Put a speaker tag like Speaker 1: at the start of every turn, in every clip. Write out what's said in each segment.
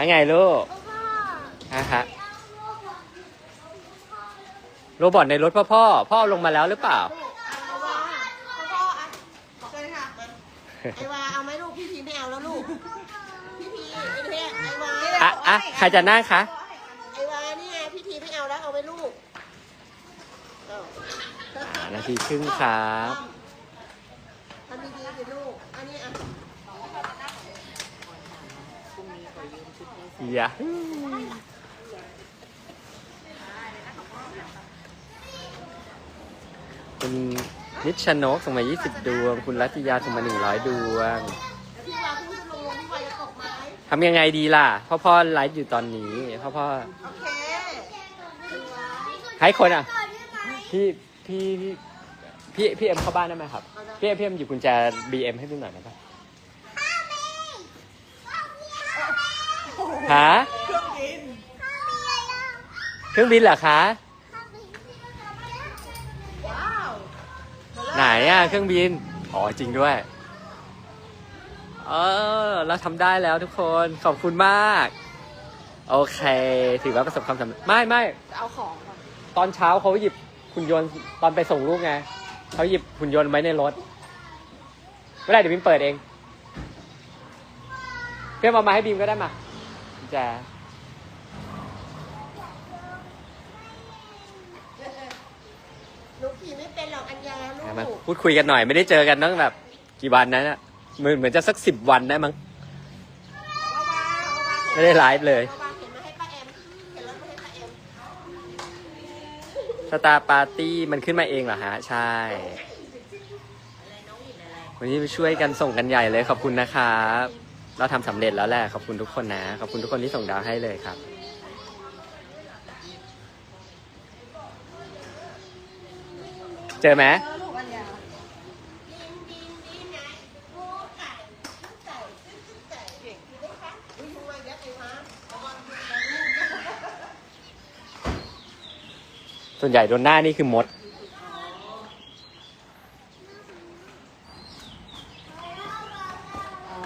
Speaker 1: ว่าไงลูก
Speaker 2: พ่อ
Speaker 1: ฮะฮะโรบอทในรถพ่อพ่อ พ่อลงมาแล้วหรือเปล่า
Speaker 3: ไอวาพ่ออะเอาไหมลูกพี่พีไม่เอาแล้วลูก พี่พีไอเนี่ยไอวา
Speaker 1: อะอะใครจะนั่งคะ
Speaker 3: ไอวานี่ไงพี่พีไม่เอาแล้วเอาไหมลูก อ่า
Speaker 1: นาทีครึ่งครับ
Speaker 3: ทำดีๆสิลูก อันนี้อะ
Speaker 1: อย่าคุณนิชนกส่งมา 20 ดวง คุณรัตยาส่งมา 100 ดวงทำยังไงดีล่ะ พ่อพ่อไลฟ์อยู่ตอนนี้ พ่อพ่อ
Speaker 3: โอเค
Speaker 1: ให้คนอะ พี่พี่พี่พี่เอ็มเข้าบ้านได้ไหมครับ พี่เอ็มพี่เอ็มหยิบกุญแจบีเอ็มให้ดูหน่อยได้ปะ ฮะเครื่องบินเหรอคะ
Speaker 3: ว้าว
Speaker 1: ไหนอะเครื่องบิน อ๋อจริงด้วย เออเราทำได้แล้วทุกคนขอบคุณมาก โอเค ถือว่าประสบความสำเร็จไม่ไม่
Speaker 3: จะเอาของก่อน
Speaker 1: ตอนเช้าเขาหยิบหุ่นยนต์ตอนไปส่งลูกไงเขาหยิบหุ่นยนต์ไว้ในรถไม่ได้เดี๋ยวบิมเปิดเองเพื่อนเอามาให้บีมก็ได้มา กุญแจ
Speaker 3: หนูขี่ไม่เป็นหรอกอัญญาลู
Speaker 1: อะมากพูดคุยกันหน่อยไม่ได้เจอกันตั้งแบบ กี่วันนั้นอะเหมือนเหมือนจะสักสิบวันได้มั้ง
Speaker 3: เอาวาเอาวา
Speaker 1: ไม่ได้ไลฟ์เลย
Speaker 3: เอาวาเห็นมาให้ป้าแอมเห็นรถมาให้ป้าแอม
Speaker 1: สตาร์ปาร์ตี้มันขึ้นมาเองเหรอฮะ ใช่ วันนี้ช่วยกันส่งกันใหญ่เลยขอบคุณนะครับ เราทำสำเร็จแล้วแหละขอบคุณทุกคนนะ ขอบคุณทุกคนที่ส่งดาวให้เลยครับ เจอไหมส่วนใหญ่โดนหน้านี่คือมด
Speaker 3: อ๋อ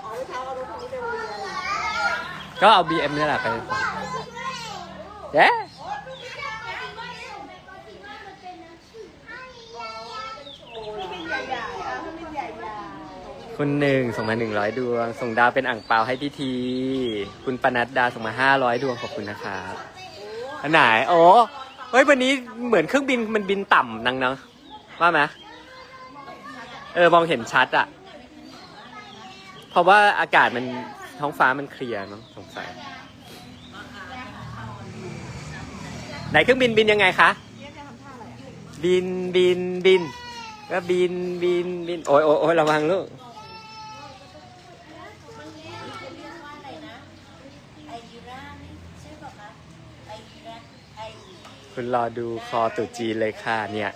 Speaker 3: เอาไว้เท้าเอารถคันนี้ไปโรงเรียน
Speaker 1: ก็เอา BM นี่แหละไปเย้
Speaker 3: เป็นใหญ่ๆอะให้เป็นใหญ่
Speaker 1: คุณหนึ่งส่งมาหนึ่งร้อยดวง ส่งดาวเป็นอ่างเปาให้พี่ที คุณปนัดดาส่งมาห้าร้อยดวงขอบคุณนะครับอันไหนโอ้เฮ้ยวันนี้เหมือนเครื่องบินมันบินต่ำนังเนาะว่าไหมเออมองเห็นชัดอะเพราะว่าอากาศมัน ท้องฟ้ามันเคลียร์เนาะสงสัยไหนเครื่องบินบินยังไงคะบินบินบินก็บินบินบินโอ้ยโอ้ยระวังลูกคุณรอดูคอตุจีเลยค่ะเนี่ย